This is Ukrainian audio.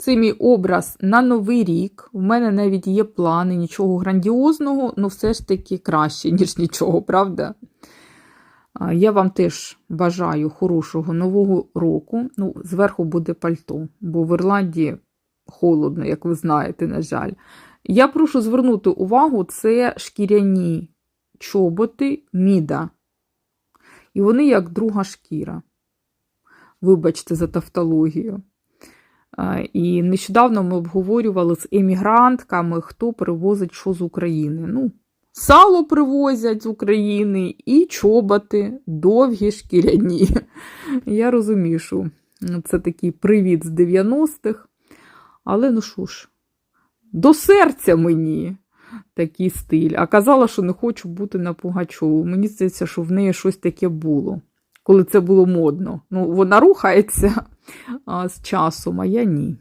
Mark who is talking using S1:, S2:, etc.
S1: Це мій образ на новий рік. У мене навіть є плани, нічого грандіозного, але все ж таки краще, ніж нічого, правда? Я вам теж бажаю хорошого нового року. Ну, зверху буде пальто, бо в Ірландії холодно, як ви знаєте, на жаль. Я прошу звернути увагу, це шкіряні чоботи Міда. І вони як друга шкіра. Вибачте за тавтологію. А, І нещодавно ми обговорювали з емігрантками, хто привозить що з України. Ну, сало привозять з України і чоботи довгі шкіряні. Я розумію, що це такий привіт з 90-х. Але ну що ж, до серця мені такий стиль. А казала, що не хочу бути на Пугачову. Мені здається, що в неї щось таке було, коли це було модно. Ну, вона рухається а, з часом, а я ні.